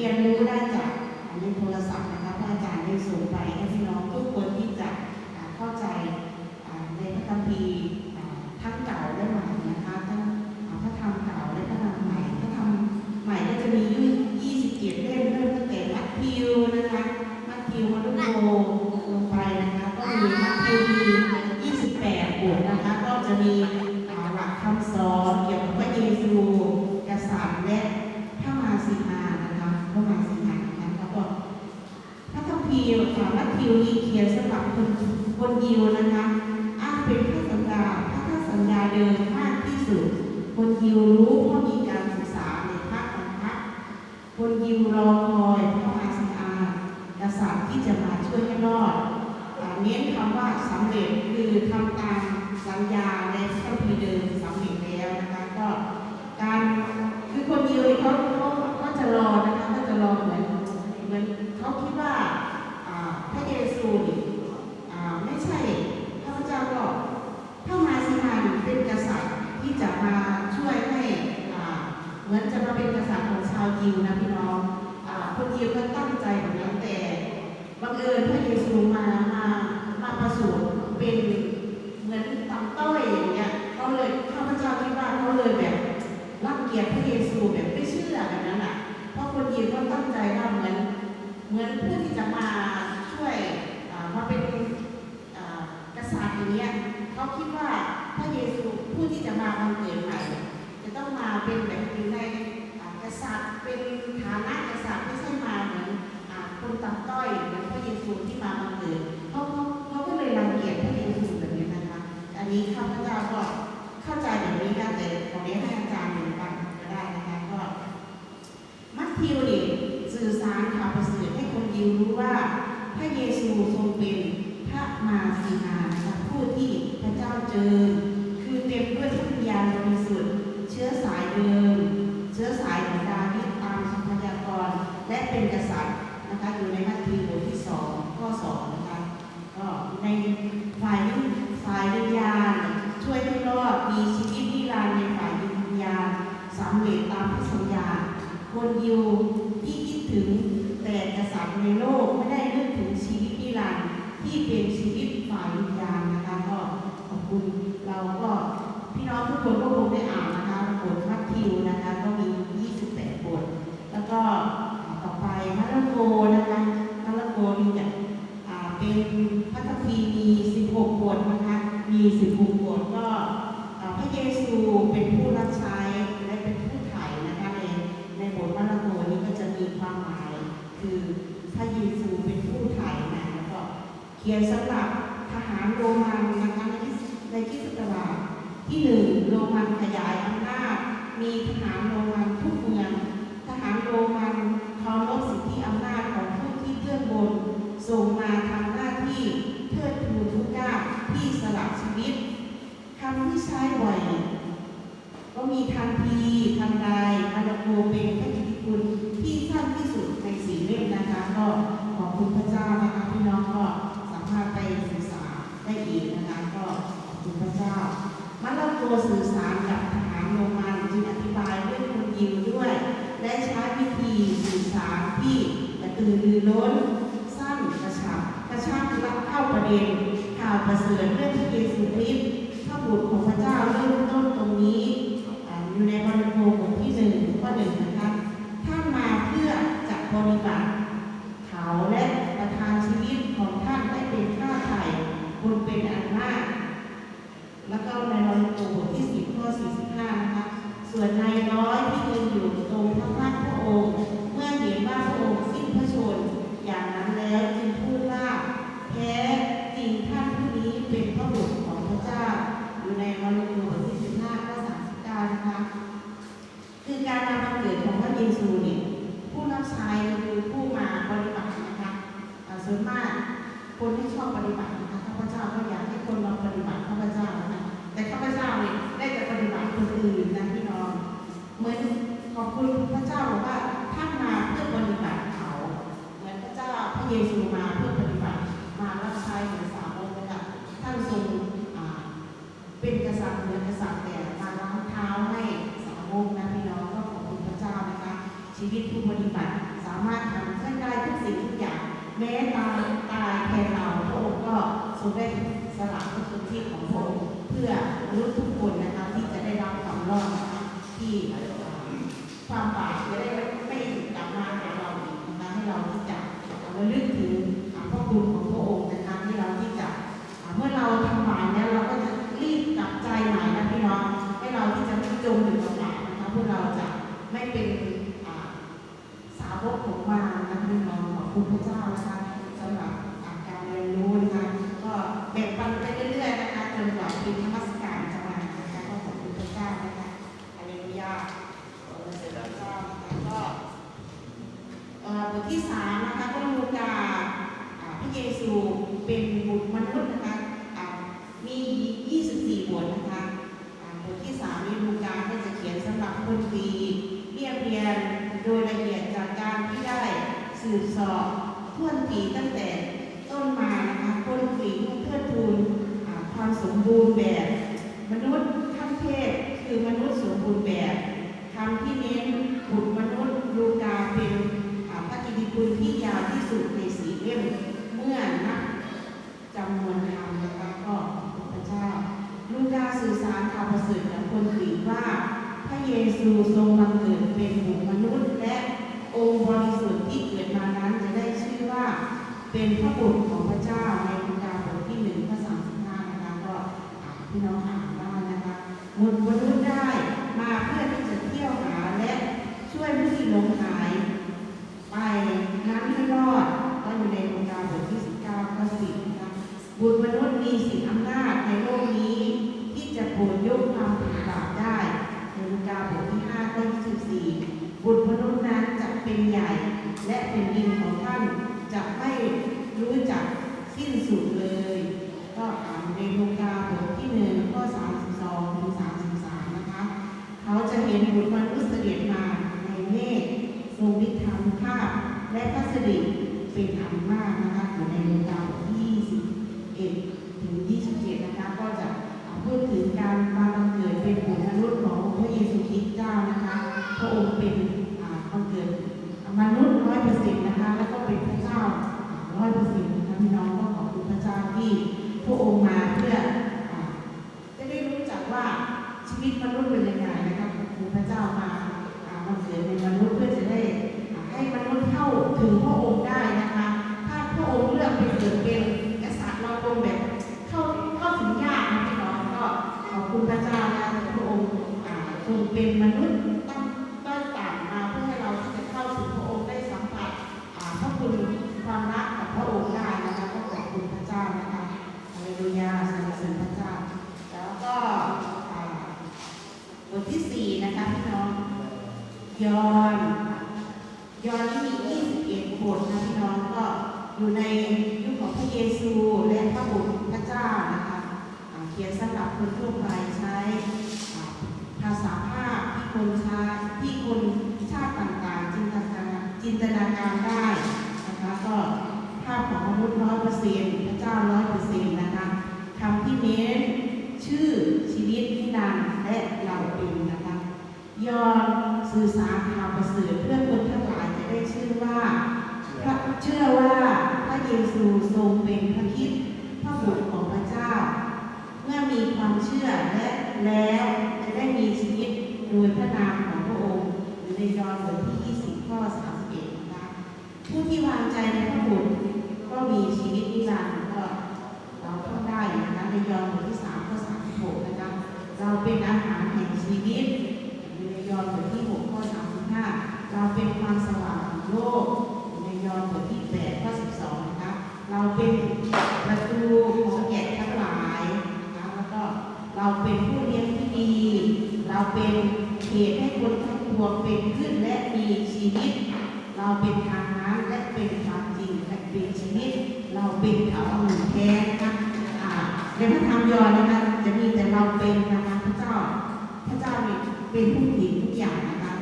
เรียนรู้ได้จากอ่าในโทรศัพท์นะคะพระอาจารย์ได้ส่งไปให้พี่น้องทุกคนที่จะเข้าใจในพระคัมภีร์อ่าทั้งเก่าและใหม่นะคะทั้ง อ่าพระธรรมเก่าและพระธรรมใหม่พระธรรมใหม่ก็จะมีอยู่27 เล่มเริ่มตั้งแต่มัทธิวนะคะ มัทธิวมารุโกลงไปนะคะ ก็มีมัทธิวมี28บทนะคะ ก็จะมีอ่าหลักคำสอนเกี่ยวกับพระเยซู กษัตริย์และพระมาสีมานะคะ พระมาสีมานะคะแล้วก็ พระคัมภีร์ค่ะมัทธิวนี้เขียนสำหรับคนคนยิวนะคะอ้างเป็นพระสัญญาพระสัญญาเดิมมากที่สุด คนยิว รู้เพราะมีการศึกษาในภาคบรรทัดคนยิวรอคอยพระอาสีอากษัตริย์ที่จะมาช่วยให้รอดเน้นคำว่าสำเร็จคือทำตามสัญญาในพระพีเดิมสำเร็จแล้วนะคะก็การคือคนยิวเนี่เขาเขาจะรอนะคะก็จะรอเหมือน เหมือนเขาคิดว่าอ่าพระเยซูนี่อ่าไม่ใช่พระเจ้าก็พระมาสีมานี่เป็นกษัตริย์ที่จะมาช่วยให้อ่าเหมือนจะมาเป็นกษัตริย์ของชาวยิวนะพี่น้องอ่าคนยิวก็ตั้งใจแบบนั้นแต่บังเอิญพระเยซูมามามาประสูติเป็นเหมือนต่ำต้อยอย่างเงี้ยเขาเลยข้าพเจ้าคิดว่าเขาเลยแบบรังเกียจพระเยซูแบบไม่เชื่อ แบบนั้นอะ เพราะคนยิวก็ตั้งใจว่าเหมือนเหมือนผู้ที่จะมาช่วยมาเป็นอ่ากษัตริย์อย่างเงี้ยเขาคิดว่าพระเยซูผู้ที่จะมาบังเกิดใหม่จะต้องมาเป็นแบบอยู่ในอ่ากษัตริย์เป็นฐานะกษัตริย์ไม่ใช่มาเหมือนคนต่ำต้อยเหมือนพระเยซูที่มาบังเกิดเขาเขาก็เลยรังเกียจพระเยซูแบบนี้นะคะ อันนี้ข้าพเจ้าก็เข้าใจแบบนี้นะแต่ขอเรียนให้อาจารย์เหมือนกันก็ได้นะคะก็ มัทธิวนี่สื่อสารข่าวประเสริฐให้คนยิวรู้ว่า พระเยซูทรงเป็นพระมาสีนานะคะผู้ที่พระเจ้าเจอ คือเต็มด้วยพระวิญญาณบริสุทธิ์เชื้อสายเดิม เชื้อสายของดาวิดตามสัมพยากร และเป็นกษัตริย์นะคะอยู่ในมัทธิวบทที่สองข้อสองนะคะก็ในฝ่ายวิฝ่ายวิญญาณช่วยให้รอดมีชีวิตนิรันดร์ในฝ่ายวิญญาณสำเร็จตามพระสัญญา คนยิวที่คิดถึงแต่กษัตริย์ในโลกไม่ได้นึกถึงชีวิตนิรันดร์ที่เป็นชีวิตฝ่ายวิญญาณนะคะก็ขอบคุณเราก็พี่น้องทุกคนก็คงได้อ่านนะคะบทมัทธิวนะคะก็มี 28 บท แล้วก็ต่อไปมาระโกนะคะมาระโกนี่จะอ่าเป็นพระคัมภีร์มี 16 บทนะคะมี 16 บทก็อ่าพระเยซูเป็นผู้รับใช้และเป็นผู้ไถ่นะคะใน ในบทมาระโกนี้ก็จะมีความหมาย คือพระเยซูเป็นผู้ไถ่นะแล้วก็เขียนสำหรับทหารโรมันนะคะในคริสในคริสตศักราชที่หนึ่งโรมันขยายอำนาจมีทหารโรมันทุกเมือง ทหารโรมันเคารพสิทธิอำนาจของผู้ที่เบื้องบนส่งมาทำหน้าที่เทิดทูนทุกก้าวที่สละชีวิตคำที่ใช้บ่อย ก็มีทันทีทันใดมาราโกเป็นพระกิติคุณที่สั้นที่สุดในสี่เล่มนะคะ ก็ขอบคุณพระเจ้านะคะพี่น้องก็สามารถไปศึกษาได้อีกนะคะ ก็ขอบคุณพระเจ้ามาราโกสื่อสารกับทหารโรมันจึงอธิบายเรื่องคนยิวด้วย และใช้วิธีสื่อสารที่กระตือรือร้น สั้นกระชับกระชับรับเข้าประเด็นข่าวประเสริฐเรื่องพระเยซูคริสต์พระบุตรของพระเจ้าเริ่มต้นตรงนี้ อ่าอยู่ในบรรโภบทที่หนึ่งข้อหนึ่งนะคะท่านมาเพื่อจะบริบัติเขาและประทานชีวิตของท่านให้เป็นค่าไถ่คนเป็นอันมาก แล้วก็ในบรรโภบทที่สิบข้อสี่สิบห้านะคะส่วนนายน้อยที่ยืนอยู่ตรงพระพักตร์พระองค์ เมื่อเห็นว่าพระองค์สิ้นพระชนม์อย่างนั้นแล้วจึงพูดว่าแท้จริงท่านผู้นี้เป็นพระบุตรของพระเจ้า อยู่ในวรรณบทที่สิบห้าข้อสามสิบเก้านะคะคือการมาบังเกิดของพระเยซูเนี่ยผู้รับใช้คือผู้มาปฏิบัตินะคะส่วนมากคนที่ชอบปฏิบัตินะคะข้าพเจ้าก็อยากให้คนมาปฏิบัติข้าพเจ้า แต่ข้าพเจ้าเนี่ยได้แต่ปฏิบัติคนอื่นนะพี่น้องเหมือนขอบคุณพระเจ้าบอกว่าท่านมาเพื่อปฏิบัติเขาเหมือนพระเจ้าพระเยซูมาเพื่อปฏิบัติมารับใช้เหมือนสาวกนะคะท่านทรงเป็นกษัตริย์เหมือนกษัตริย์แต่มาล้างเท้าให้สาวกนะพี่น้องก็ขอบคุณพระเจ้านะคะชีวิตผู้ปฏิบัติสามารถทำให้ได้ทุกสิ่งทุกอย่างแม้ตายตายแทนเราพระองค์ก็ทรงได้สละพระชนที่ของพระองค์ เพื่อมนุษย์ทุกคนนะคะที่จะได้รับความรอดนะคะที่ความบาปจะได้ไม่กลับมาหาเราอีกนะคะให้เราที่จะระลึกถึงพระคุณของพระองค์นะคะที่เราที่จะเมื่อเราทำบาปแล้วเราก็จะรีบกลับใจใหม่นะพี่น้องให้เราที่จะไม่จมอยู่กับบาปนะคะเพื่อเราจะไม่เป็นสาวกของมารนะพี่น้องขอบคุณพระเจ้านะคะสำหรับการเรียนรู้นะคะก็แบ่งปันไปเรื่อยๆนะคะจนกว่าปีนมัสการจะมานะคะก็ขอบคุณพระเจ้านะคะฮาเลลูยาขอบคุณพระเจ้านะคะก็เอ่อบทที่สามนะคะก็ลูกาอ่าพระเยซูเป็นบุตรมนุษย์นะคะอ่ามี 24 บทนะคะอ่าบทที่สามนี้ลูกาก็จะเขียนสำหรับคนปี เรียบเรียงโดยละเอียดจากการที่ได้สืบสอบท่วนปีตั้งแต่ต้นมานะคะต้นปีเพื่อทูลอ่าความสมบูรณ์แบบ มนุษย์ขั้นเทพ คือมนุษย์สมบูรณ์แบบคำที่เน้นบุตรมนุษย์ลูกาเป็นพระกิติคุณที่ยาวที่สุดในสีเล่มเมื่อนับจำนวนคำนะคะก็ขอบคุณพระเจ้า ลูกาสื่อสารข่าวประเสริฐกับคนขี่ว่า พระเยซูทรงบังเกิดเป็นบุตรมนุษย์ และองค์บริสุทธิ์ที่เกิดมานั้นจะได้ชื่อว่า เป็นพระบุตรของพระเจ้าในลูกาบทที่หนึ่งข้อสามสิบห้านะคะก็อ่านพี่น้องอ่านได้นะคะบุตรมนุษย์ได้มาเพื่อที่จะเที่ยวหาและช่วยผู้ที่หลงหาย ไปนั้นให้รอดก็อยู่ในลูกาบทที่สิบเก้าข้อสิบนะคะบุตรมนุษย์มี สิทธิอำนาจในโลกนี้ ที่จะโปรดยกความผิดบาปได้ในลูกาบทที่5ข้อ24บุตรมนุษย์นั้นจะเป็นใหญ่ และแผ่นดินของท่านจะไม่รู้จักสิ้นสุดเลย ก็อ่านในลูกาบทที่1ข้อ32ถึง33 นะคะ เขาจะเห็นบุตรมนุษย์เสด็จมาในเมฆทรงฤทธานุภาพและพระสิริเป็นอันมากนะคะอยู่ในลูกาบทที่21 ถึง27นะคะก็จะพูดถึงการมาบังเกิดเป็นบุตรมนุษย์ของพระเยซูคริสต์เจ้านะคะพระองค์เป็นบังเกิดมนุษย์ร้อยเปอร์เซ็นต์นะคะแล้วก็เป็นพระเจ้าร้อยเปอร์เซ็นต์นะคะพี่น้องก็ขอบคุณพระเจ้าที่พระองค์มาเพื่อจะได้รู้จักว่าชีวิตมนุษย์เป็นยังไงนะคะขอบคุณพระเจ้ามาบังเกิดเป็นมนุษย์เพื่อจะได้ให้มนุษย์เข้าถึงพระองค์ อห์นยอห์นนี่มี21บทนะพี่น้องก็อยู่ในยุคของพระเยซูและพระบุตรพระเจ้านะคะเขียนสำหรับคนทั่วไปใช้ภาษาภาพที่คนช้ที่คนชาติต่างๆจินตนาการจินตนาการได้นะคะก็ภาพของมนุษย์ร้อยเปอร์เซ็นต์พระเจ้าร้อยเปอร์เซ็นต์นะคะคำที่เน้นชื่อชีวิตนิรันดร์และเราเป็นนะคะยอม สื่อสารข่าวประเสริฐเพื่อคนทั้งหลายจะได้ชื่อว่าพระเชื่อว่าพระเยซูทรงเป็นพระคริดพระบุตรของพระเจ้า เมื่อมีความเชื่อและแล้ว ในพระธรรมยอห์นนะคะจะมีแต่เราเป็นนะคะพระเจ้า พระเจ้าเป็นผู้หญิงทุกอย่างนะคะ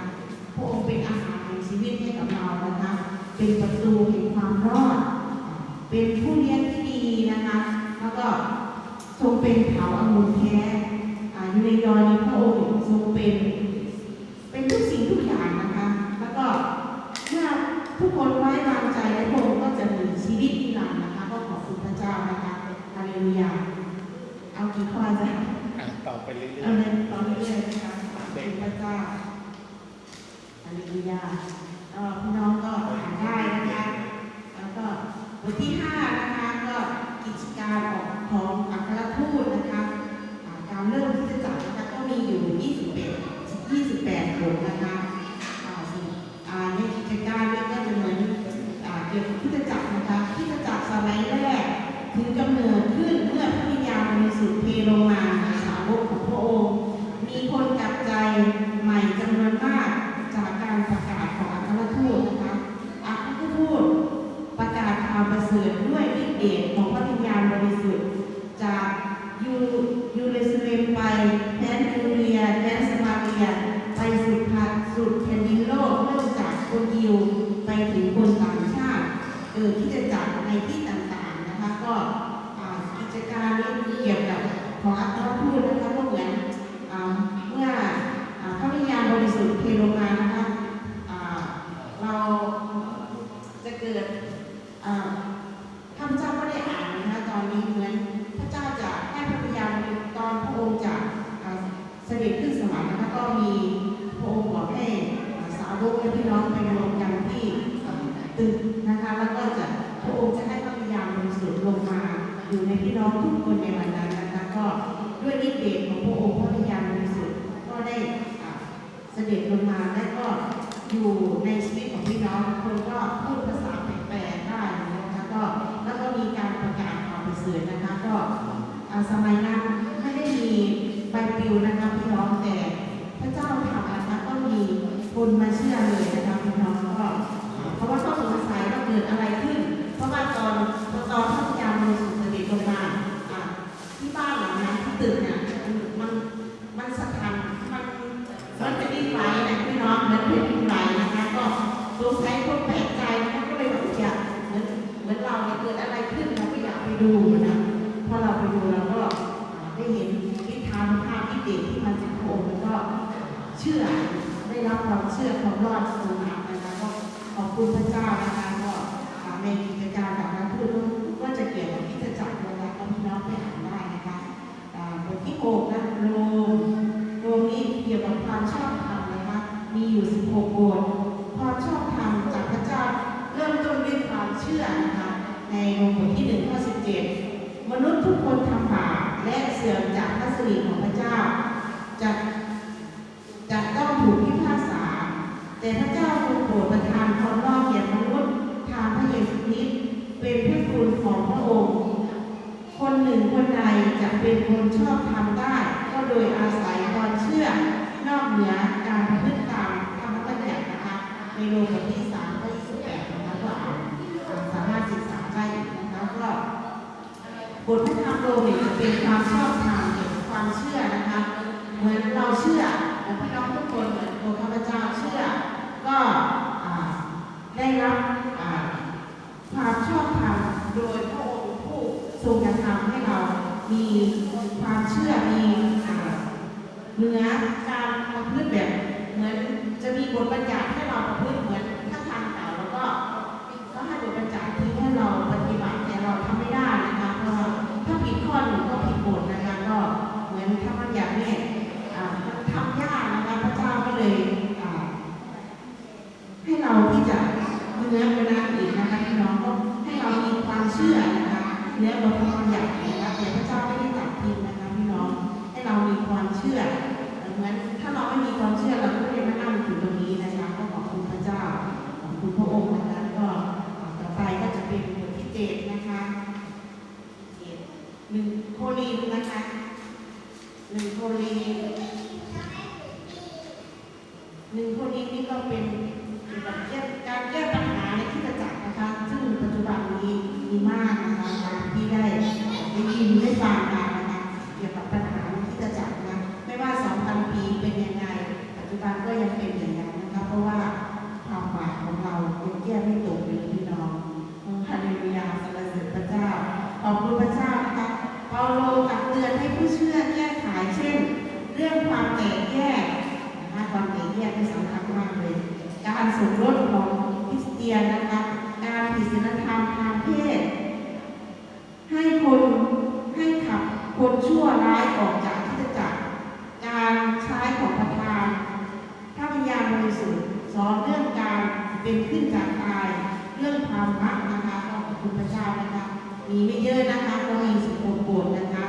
พระองค์เป็นอาหารแห่ชีวิตให้กับเรานะคะ เป็นประตูแห่งความรอด เป็นผู้เลี้ยงที่ดีนะคะ แล้วก็ทรงเป็นเผาอมุนแท้อยู่ในยอห์นพระองค์ทรงเป็น เอยๆอาเมนตอนนี้เลยนะคะขอบคุณพระเจ้าอาเลลูยาพี่น้องก็อ่านได้นะคะ แล้วก็บทที่ห้า เด็ดลงมาและก็อยู่ในชีวิตของพี่น้องคนก็พูดภาษาแปลกๆได้นะคะก็แล้วก็มีการประกาศข่าวเสื่อนะคะ ก็สมัยนั้นไม่ได้มีใบปลิวนะคะพี่น้องแต่พระเจ้าทำนะคะก็มีคนมาเชื่อเลยนะคะ ดูนะพอเราไปดูเราก็ได้เห็นทิศทางภาพที่เด็กที่มัสิบโผล่แล้วก็เชื่อได้รับความเชื่อความรอดตรงนักนนะคะก็ขอบคุณพระเจ้านะคะ เป็นความชอบธรรมเกี่ความเชื่อนะคะเหมือนเราเชื่อเหมืพี่น้องทุกคนเหมือนตัวข้าพเจ้าเชื่อ ก็ได้รับความชอบธรรมโดยพระองค์ผู้ทรงกระทำให้เรามีความเชื่อมีเนื้อการปาะพฤติแบบเหมือนจะมีบทบัญญัติ หนึ่งคนนี้หนึ่งคนนี้นี่ก็เป็นเกี่ยกการแก้ปัญหาในที่ประจักษ์นะคะ ซึ่งปัจจุบันนี้มีมากนะคะที่ได้ได้ยินได้ฟังมานะคะเกี่ยวกับปัญหาในที่ประจักษ์นะไม่ว่าสองพันปีเป็นยังไง ปัจจุบันก็ยังเป็นอย่างนั้นนะคะเพราะว่าความหมายของเรายังแก้ไม่ ความแตกแยกนะคะความแตกแยกที่สำคัญมากเลย การสมรสของคริสเตียนนะคะ การผิดศีลธรรมทางเพศ ให้คนให้ขับคนชั่วร้ายออกจากคริสตจักรการใช้ของประธานพระวิญญาณบริสุทธิ์สอนเรื่องการเป็นขึ้นจากตายเรื่องความรักนะคะก็ขอบคุณพระเจ้านะคะมีไม่เยอะนะคะก็มีสิบหกบทนะคะ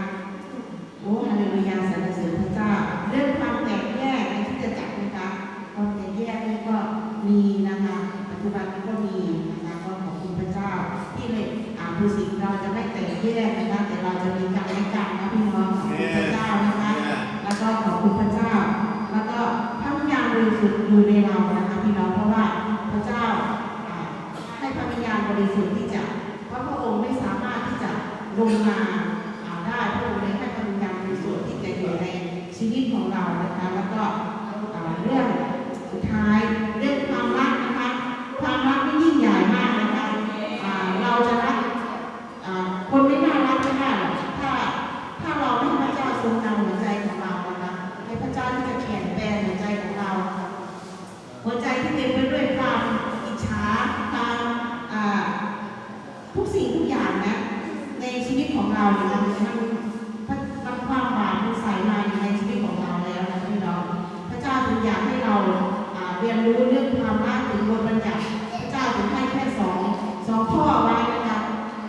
ในส่วนที่จะเพราะพระองค์ไม่สามารถที่จะลงมาได้พระองค์เลยให้พระวิญญาณบริสุทธิ์ที่จะอยู่ในชีวิตของเรานะคะแล้วก็เรื่องสุดท้ายเรื่องความรักนะคะ ความรักไม่ยิ่งใหญ่มากนะคะอ่าเราจะรัก อ่าคนไม่น่ารักไม่ได้หรอกถ้าถ้าเราไม่ให้พระเจ้าทรงนำหัวใจของเรานะคะให้พระเจ้าที่จะเปลี่ยนแปลงหัวใจของเรา หัวใจที่เต็มไปด้วยความอิจฉาความอ่าทุกสิ่งทุกอย่างนะในชี วิตของเราเนี่ยมันมันมันมันความบาปมันใส่มาอยู่ในชีวิตของเราแล้วนะพี่น้องพระเจ้าถึงอยากให้เราเรียนรู้เรื่องความรักถึงบทบัญญัติพระเจ้าถึงให้แค่สองสองข้อไว้นะคะ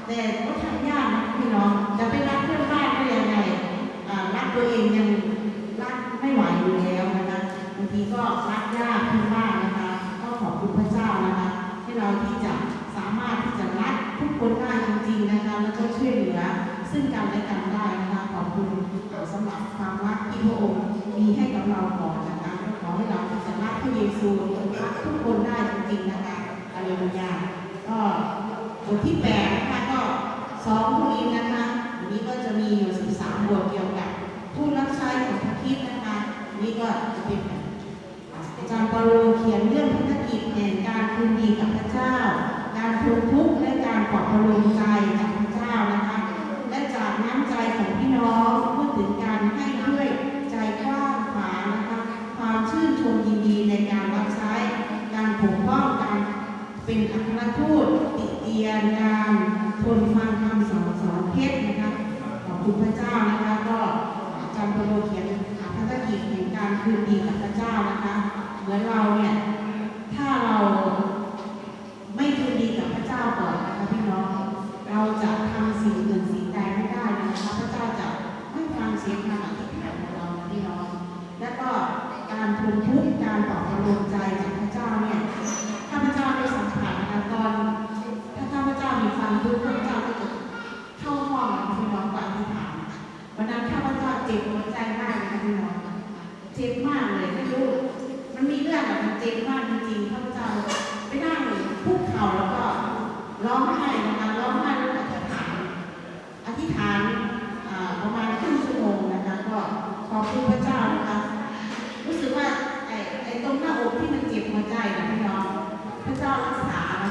แต่ก็ทำยากนะพี่น้องจะไปรักเพื่อนบ้านได้ยังไงอ่ารักตัวเองยังรักไม่ไหวอยู่แล้วนะคะบางทีก็รักยากเพื่อนบ้านนะคะก็ขอบคุณพระเจ้านะคะให้เราที่จะสามารถที่จะรักทุกคนได้จริงๆนะคะแล้วก็ช่วยเหลือ ซึ่งกันและกันได้นะคะขอบคุณสำหรับความรักที่พระองค์มีให้กับเราก่อนนะคะขอให้เราที่จะรักพระเยซูรักทุกคนได้จริงๆนะคะอาเลลูยาก็บทที่แปดนะคะก็สองคนนี้นะคะอันนี้ก็จะมีอยู่สิบสามบทเกี่ยวกับ ผู้รับใช้ของพระคิดนะคะอันนี้ก็จะเป็นอาจารย์ปาโลเขียนเรื่องพันธกิจแห่งการคืนดีกับพระเจ้า การทนทุกข์และการปลอบประโลมใจจาก ของพี่น้องพูดถึงการให้ด้วยใจกว้างขวางนะคะความชื่นชมยินดีในการรับใช้การปกป้องการเป็นอัครทูตติเตียนการทนฟัง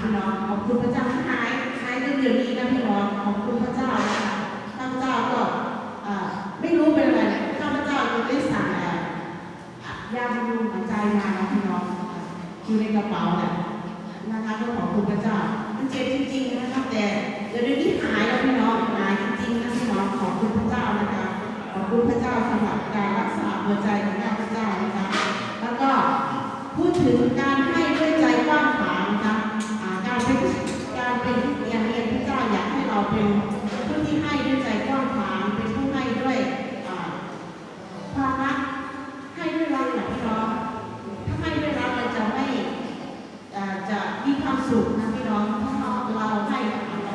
พี่น้องขอบคุณพระเจ้าที่หายหายเดี๋ยวนี้นะพี่น้องขอบคุณพระเจ้านะคะข้าพเจ้าก็ไม่รู้เป็นอะไรข้าพเจ้าก็ได้สั่งยาบำรุงหัวใจมานะพี่น้องอยู่ในกระเป๋าแหละนะคะก็ขอบคุณพระเจ้ามันเจ็บจริงๆนะคะแต่เดี๋ยวนี้หายแล้วพี่น้องหายจริงๆนะพี่น้องขอบคุณพระเจ้านะคะขอบคุณพระเจ้าสำหรับการรักษาหัวใจของข้าพเจ้านะคะแล้วก็พูดถึงการให้ด้วยใจ เป็นอย่างเรียนพระเจ้าอยากให้เราเป็นผู้ที่ให้ด้วยใจกว้างขวางเป็นผู้ให้ด้วยความรักให้ด้วยรักแบบพี่น้องถ้าให้ด้วยรักเราจะไม่จะมีความสุขนะพี่น้องถ้าเราเราให้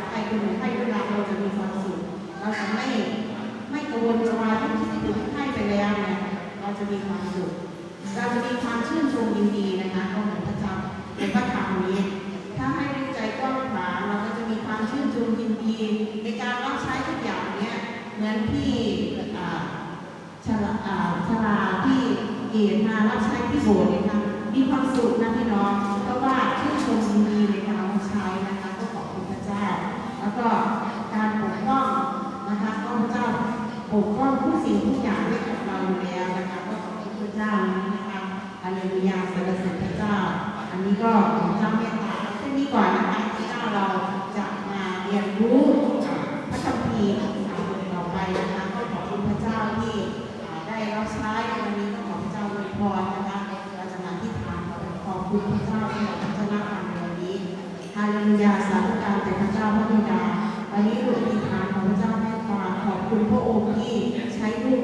ใครคนหนึ่งให้ด้วยรักเราจะมีความสุขเราจะไม่ไม่กระวนกระวายที่คิดถึงให้ไปแล้วเนี่ยเราจะมีความสุขเราจะมีความชื่นชมยินดีนะคะก็เหมือนพระเจ้าในพระธรรมนี้ ถ้าให้ด้วยใจกว้างขวางเราก็จะมีความชื่นชมยินดี ในการรับใช้ทุกอย่างเนี้ยเหมือนที่อ่าชลาอ่าชลาที่ เกตมารับใช้ที่โบสถ์นะคะมีความสุขนะพี่น้องเพราะว่าชื่นชมยินดีในการรับใช้นะคะก็ขอบคุณพระเจ้า แล้วก็การปกป้องนะคะก็พระเจ้าป กป้องทุกสิ่งทุกอย่างให้กับเราอยู่แล้วนะคะก็ขอบคุณพระเจ้านี้นะคะฮาเลลูยาสรรเสริญพระเจ้า อันนี้ก็ขอเจ้าเมตตาแค่นี้ก่อนนะคะที่เจ้าเราจะมาเรียนรู้พระคัมภีร์ต่อไปนะคะก็ขอบคุณพระเจ้าที่ได้รับใช้วันนี้ก็ขอพระเจ้าอวยพรนะคะเราจะมาที่ฐานขอบคุณพระเจ้าที่เราจะรับการในวันนี้ฮาเลลูยาสาธุการแต่พระเจ้าพระบิดาวันนี้หลวงที่ระเจ้าแม่ตาขอบคุณพระองค์ ที่